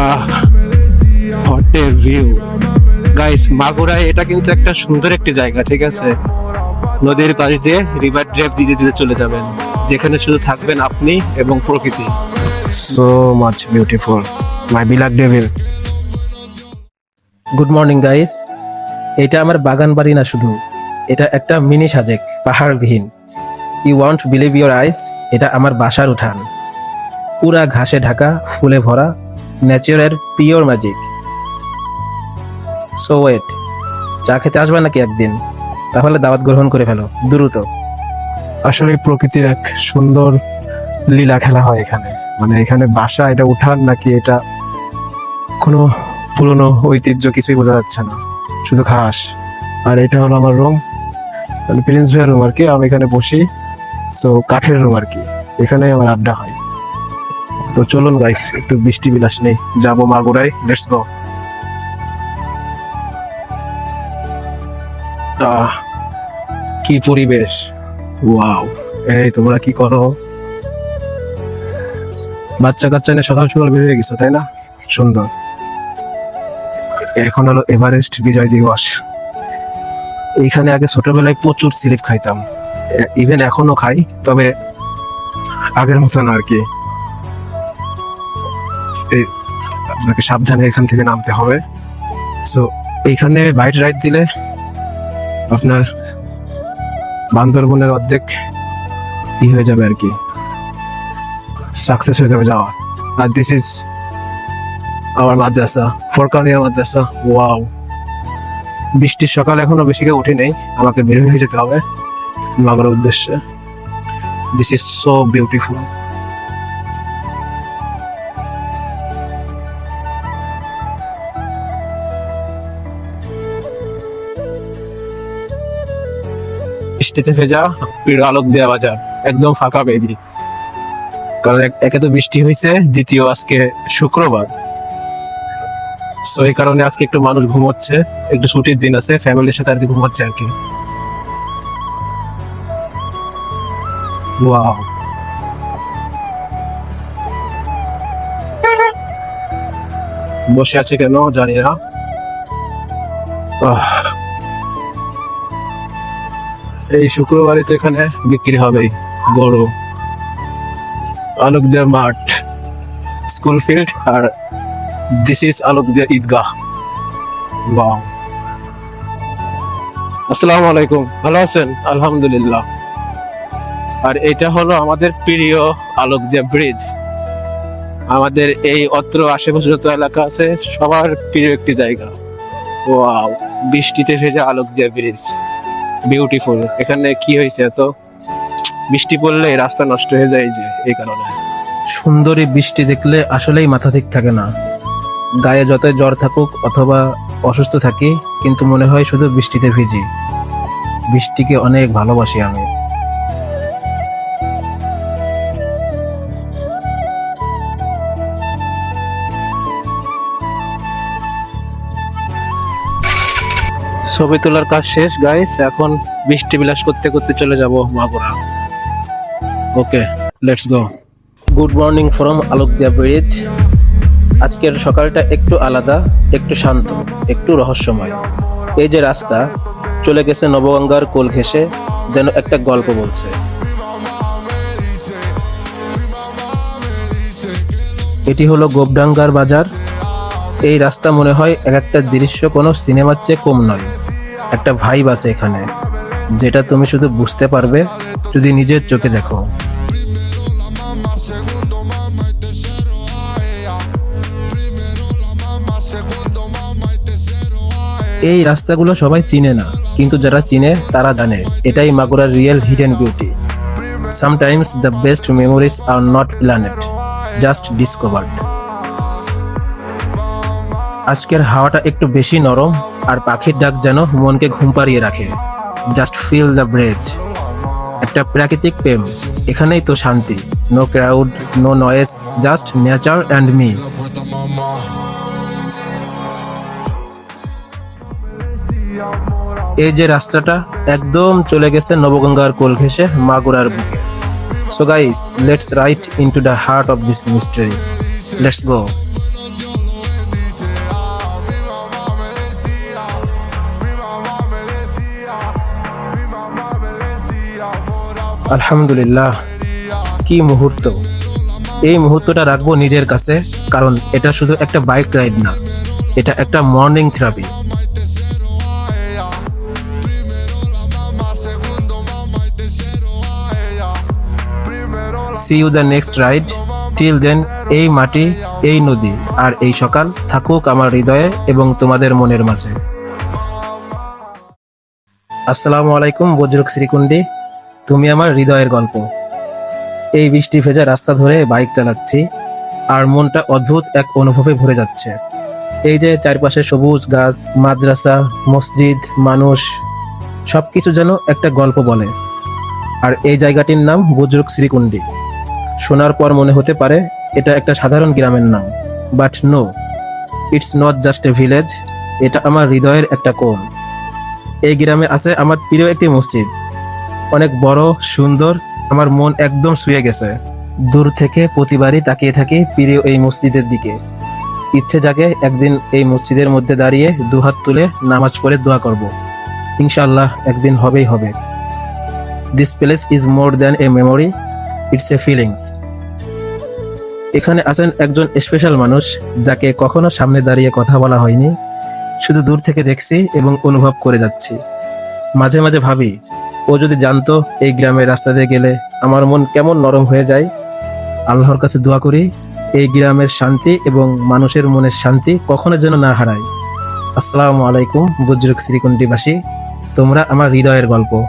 আহ view guys মাগুরায় এটা কিন্তু একটা সুন্দর একটি জায়গা, ঠিক আছে? নদীর পাশ দিয়ে রিভার ড্রাইভ দিতে দিতে চলে যাবেন, যেখানে শুধু থাকবেন আপনি এবং প্রকৃতি। So much beautiful my black devil good morning guys এটা আমার বাগান বাড়ি না শুধু, এটা একটা mini Sajek, পাহাড়বিহীন। You won't believe your eyes এটা আমার বাসার উঠান। পুরা ঘাসে ঢাকা, ফুলে ভরা ন্যাচারের পিওর ম্যাজিক। সো ওয়েট চা খেতে আসবে নাকি একদিন? তাহলে দাওয়াত গ্রহণ করে ফেলো, দ্রুত। আসলে প্রকৃতির এক সুন্দর লীলা খেলা হয় এখানে। মানে এখানে বাসা, এটা উঠান নাকি এটা কোনো পুরনো ঐতিহ্য কিছুই বোঝা যাচ্ছে না। শুধু ঘাস। আর এটা হলো আমার রুম। মানে প্রিন্স ভাইয়ের রুম আর কি। আমি এখানে বসি। তো কাঠের রুম আর কি। এখানে আমার আড্ডা হয়। তো চলুন গাইস একটু বৃষ্টি বিলাস নেই। যাব মাগুরায় লেটস গো কি পরিবেশ? ওয়াও এই তোমরা কি করো? বাচ্চা কাচ্চা নিয়ে সকাল সকাল বেরিয়ে গেছো, তাই না? সুন্দর। এখন হলো এভারেস্ট বিজয় দিবস। এইখানে আগে ছোটবেলায় প্রচুর স্লিপ খাইতাম। ইভেন এখনও খাই, তবে আগের মতন আর কি। এই, আপনাকে সাবধানে এখান থেকে নামতে হবে। সো এইখানে বাইট রাইড দিলে আপনার বান্দরবনের অর্ধেক ই হয়ে যাবে আর কি। সাকসেস হয়ে যাবে যাওয়া। আর this is our Madrasa Forkania Madrasa. Wow বৃষ্টির সকাল এখনও বেশি কেউ উঠে নেই আমাকে বের হয়ে যেতে হবে। মাগর উদ্দেশ্যে। দিস ইজ সো বিউটিফুল বৃষ্টিতে ভেজা পিড় আলোক দেওয়া বাজার একদম ফাঁকা বেদি কারণ একে তো বৃষ্টি হয়েছে দ্বিতীয় আজকে শুক্রবার। তো এই কারণে আজকে একটু মানুষ ঘুমোচ্ছে, একটু ছুটির দিন আছে ফ্যামিলির সাথে আর কি ঘুমোচ্ছে আর কি। বসে আছে কেন, জানি না। এই শুক্রবারে তো এখানে বিক্রি হবে গরু। আলোকদিয়া মাঠ স্কুল ফিল্ড আর দিস ইজ আলোকদিয়া ঈদগাহ। বাহ আসসালামু আলাইকুম, ভালো আছেন? আলহামদুলিল্লাহ। আর এটা হলো আমাদের প্রিয় আলোকদিয়া ব্রিজ আমাদের এই অত্র আশেপাশে যত এলাকা আছে, সবার প্রিয় একটি জায়গা। ওয়াও বৃষ্টিতে ভেজা আলোকদিয়া ব্রিজ বিউটিফুল এখানে কি হয়েছে এত? বৃষ্টি পড়লে রাস্তা নষ্ট হয়ে যায় যে, এই কারণে। সুন্দরী বৃষ্টি দেখলে আসলেই মাথা ঠিক থাকে না। গায়ে যতই জ্বর থাকুক অথবা অসুস্থ থাকি, কিন্তু মনে হয় শুধু বৃষ্টিতে ভিজি। বৃষ্টিকে অনেক ভালোবাসি আমি। ছবি তোলার কাজ শেষ গাইস এখন বৃষ্টি বিলাস করতে করতে চলে যাব Magura. Okay let's go good morning from Alokdia bridge আজকের সকালটা একটু আলাদা, একটু শান্ত, একটু রহস্যময়। এই যে রাস্তা, চলে গেছে নবগঙ্গার কোল ঘেঁষে, যেন একটা গল্প বলছে। এটি হলো গোবডাঙ্গার বাজার। এই রাস্তা মনে হয় এক একটা দৃশ্য কোনো সিনেমার চেয়ে কম নয়। একটা ভাইব আছে এখানে, যেটা তুমি শুধু বুঝতে পারবে যদি নিজের চোখে দেখো। এই রাস্তাগুলো সবাই চিনে না, কিন্তু যারা চিনে তারা জানে, এটাই মাগুরার real hidden beauty sometimes the best memories are not planned just discovered আজকের হাওয়াটা একটু বেশি নরম আর পাখির ডাক যেন মনকে ঘুম পাড়িয়ে রাখে। জাস্ট ফিল দ্য ব্রেজ একটা প্রাকৃতিক প্রেম। এখানেই তো শান্তি। No crowd no noise just nature and me এই যে রাস্তাটা, একদম চলে গেছে নবগঙ্গার কোল ঘেঁষে মাগুরার বুকে। So guys let's ride into the heart of this mystery let's go আলহামদুলিল্লাহ, কি মুহূর্ত। এই মুহূর্তটা রাখব নিজের কাছে, কারণ এটা শুধু একটা বাইক রাইড না, এটা একটা morning therapy see you the next ride till then এই মাটি, এই নদী, আর এই সকাল থাকুক আমার হৃদয়ে এবং তোমাদের মনের মাঝে। আসসালামু আলাইকুম, বজ্রক শ্রীকুণ্ডি। তুমি আমার হৃদয়ের গল্প। এই বৃষ্টি ভেজা রাস্তা ধরে বাইক চালাচ্ছি, আর মনটা অদ্ভুত এক অনুভবে ভরে যাচ্ছে। এই যে চারপাশে সবুজ গাছ, মাদ্রাসা, মসজিদ, মানুষ সব কিছু যেন একটা গল্প বলে। আর এই জায়গাটির নাম বুজরুক শ্রীকুণ্ডি। শোনার পর মনে হতে পারে এটা একটা সাধারণ গ্রামের নাম। But no, it's not just a village, এটা আমার হৃদয়ের একটা কোণ। এই গ্রামে আছে আমার প্রিয় একটি মসজিদ। অনেক বড়, সুন্দর, আমার মন একদম শুয়ে গেছে। দূর থেকে প্রতিবারই তাকিয়ে থাকি প্রিয় এই মসজিদের দিকে। ইচ্ছে জাগে একদিন এই মসজিদের মধ্যে দাঁড়িয়ে দুহাত তুলে নামাজ পড়ে দোয়া করব। ইনশাল্লাহ একদিন হবেই হবে। This place is more than a memory it's a feelings এখানে আছেন একজন স্পেশাল মানুষ, যাকে কখনো সামনে দাঁড়িয়ে কথা বলা হয়নি। শুধু দূর থেকে দেখছি এবং অনুভব করে যাচ্ছি। মাঝে মাঝে ভাবি ও যদি জানতো এই গ্রামের রাস্তা দিয়ে গেলে আমার মন কেমন নরম হয়ে যায়। আল্লাহর কাছে দোয়া করি, এই গ্রামের শান্তি এবং মানুষের মনের শান্তি কখনো যেন না হারায়। আসসালামু আলাইকুম, বুজরুক শ্রীকুণ্ডিবাসী। তোমরা আমার হৃদয়ের গল্প।